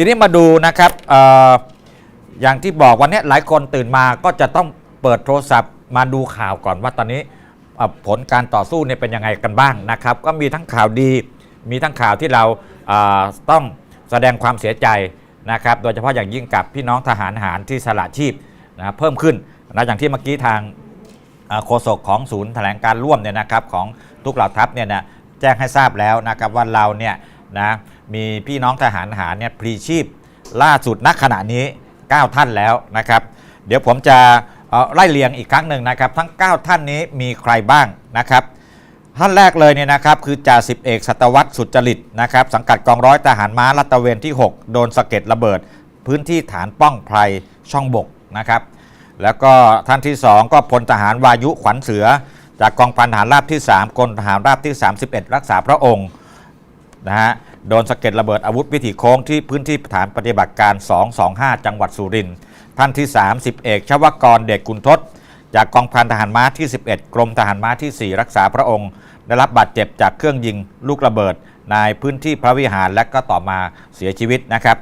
ทีนี้มาดูนะครับออย่างที่บอกวันนี้หลายคนตื่นมาก็จะต้องเปิดโทรศัพท์มาดูข่าวก่อนว่าตอนนี้ผลการต่อสู้เนี่ยเป็นยังไงกันบ้างนะครับ ก็มีทั้งข่าวดี มีทั้งข่าวที่เราเต้องแสดงความเสียใจนะครับ โดยเฉพาะอย่างยิ่งกับพี่น้องทหารหารที่สละชีพนะเพิ่มขึ้นนะอย่างที่เมื่อกี้ทางโฆษกของศูนย์แถลงการร่วมเนี่ยนะครับของทุกเหล่าทัพเนี่ยนะแจ้งให้ทราบแล้วนะครับว่าเราเนี่ย นะมีพี่น้องทหารหารเนี่ยพลีชีพล่าสุดณขณะนี้ 9 ท่านแล้วนะครับ เดี๋ยวผมจะไล่เรียงอีกครั้งหนึ่งนะครับ ทั้ง 9 ท่านนี้มีใครบ้างนะครับท่านแรกเลยเนี่ยนะครับคือจ่าสิบเอกสัตวัตรสุจริตนะครับสังกัดกองร้อยทหารม้าลาดตเวนที่ 6 โดนสะเก็ดระเบิด พื้นที่ฐานป้องไพรช่องบกนะครับแล้วก็ท่านที่ 2 ก็พลทหารวายุขวัญเสือ จากกองพันทหารราบที่ 3กรมทหารราบที่ 31 รักษาพระองค์ นะฮะโดนสะเก็ดระเบิดอาวุธวิถีโค้งที่พื้นที่ฐานปฏิบัติการ 225 จังหวัดสุรินทร์ท่านที่ 30 เอกชวกรเดชกุลทศ จากกองพันทหารม้าที่ 11 กรมทหารม้าที่ 4 รักษาพระองค์ ได้รับบาดเจ็บจากเครื่องยิงลูกระเบิดในพื้นที่พระวิหารและก็ต่อมาเสียชีวิตนะครับ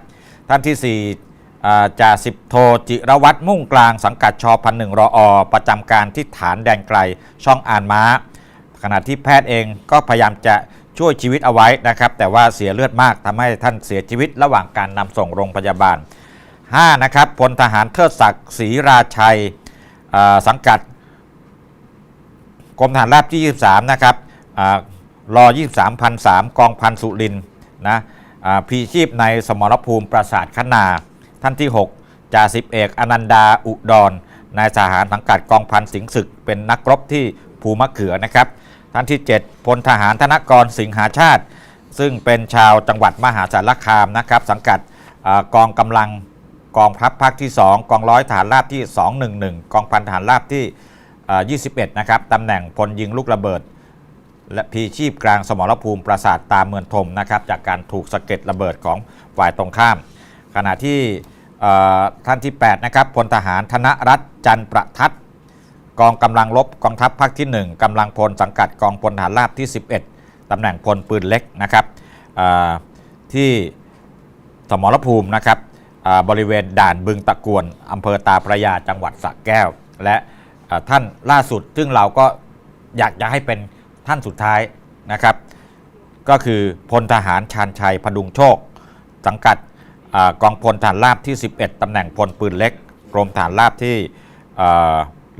ท่านที่4อ่จ่าสิบโทจิรวัตรมุ่งกลางสังกัดชพันหนึ่งรออประจำการที่ฐานแดนไกลช่องอ่านม้า ขณะที่แพทย์เองก็พยายามจะ ช่วยชีวิตเอาไว้นะครับ แต่ว่าเสียเลือดมากทำให้ท่านเสียชีวิตระหว่างการนำส่งโรงพยาบาล 5. นะครับพลทหารเทิดศักดิ์ศรีราชัยสังกัดกรมทหารราบที่ 23 นะครับอารอ 23พันสามกองพันสุรินนะอาพลีชีพในสมรภูมิปราสาทคณาท่านที่ 6จ่าสิบเอกอนันดาอุดรนายทหารสังกัดกองพันสิงศึก เป็นนักรบที่ภูมะเขือนะครับ ท่านที่ 7พลทหารธนกรสิงหาชาติ ซึ่งเป็นชาวจังหวัดมหาสารคามนะครับ สังกัดอกองกำลังกองทัพภาคที่ 2 กองร้อยฐานราบที่ 211 กองพันฐานราบที่เอ่อ21 นะครับตำแหน่งพลยิงลูกระเบิด และพีชีพกลางสมรภูมิปราสาทตามเมืองทมนะครับ จากการถูกสะเก็ดระเบิดของฝ่ายตรงข้าม ขณะที่ท่านที่ 8 นะครับพลทหารธนรัตน์จันประทัด กองกำลังรบกองทัพภาคที่ 1กำลังพลสังกัดกองพลฐานราบที่ 11ตำแหน่งพลปืนเล็กนะครับที่สมรภูมินะครับบริเวณด่านบึงตะกวนอำเภอตาพระยาจังหวัดสระแก้ว และท่านล่าสุดซึ่งเราก็อยากจะให้เป็นท่านสุดท้ายนะครับ ก็คือพลทหารชาญชัยพดุงโชค สังกัดอกองพลฐานราบที่ 11ตำแหน่งพลปืนเล็กกรมฐานราบที่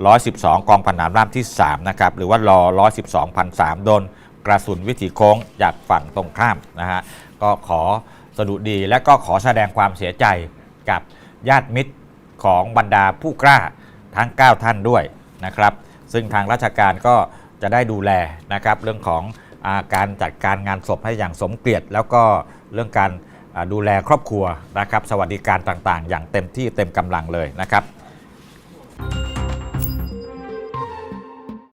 112 กองพันฐานราบที่ 3 นะครับ หรือว่ารอ 112พันสามโดนกระสุนวิถีโค้งจากฝั่งตรงข้ามนะฮะ ก็ขอสดุดีและก็ขอแสดงความเสียใจกับญาติมิตรของบรรดาผู้กล้าทั้ง 9 ท่านด้วยนะครับ ซึ่งทางราชการก็จะได้ดูแลนะครับ เรื่องของอาการจัดการงานศพให้อย่างสมเกียรติ แล้วก็เรื่องการดูแลครอบครัวนะครับ สวัสดิการต่างๆ อย่างเต็มที่เต็มกำลังเลยนะครับ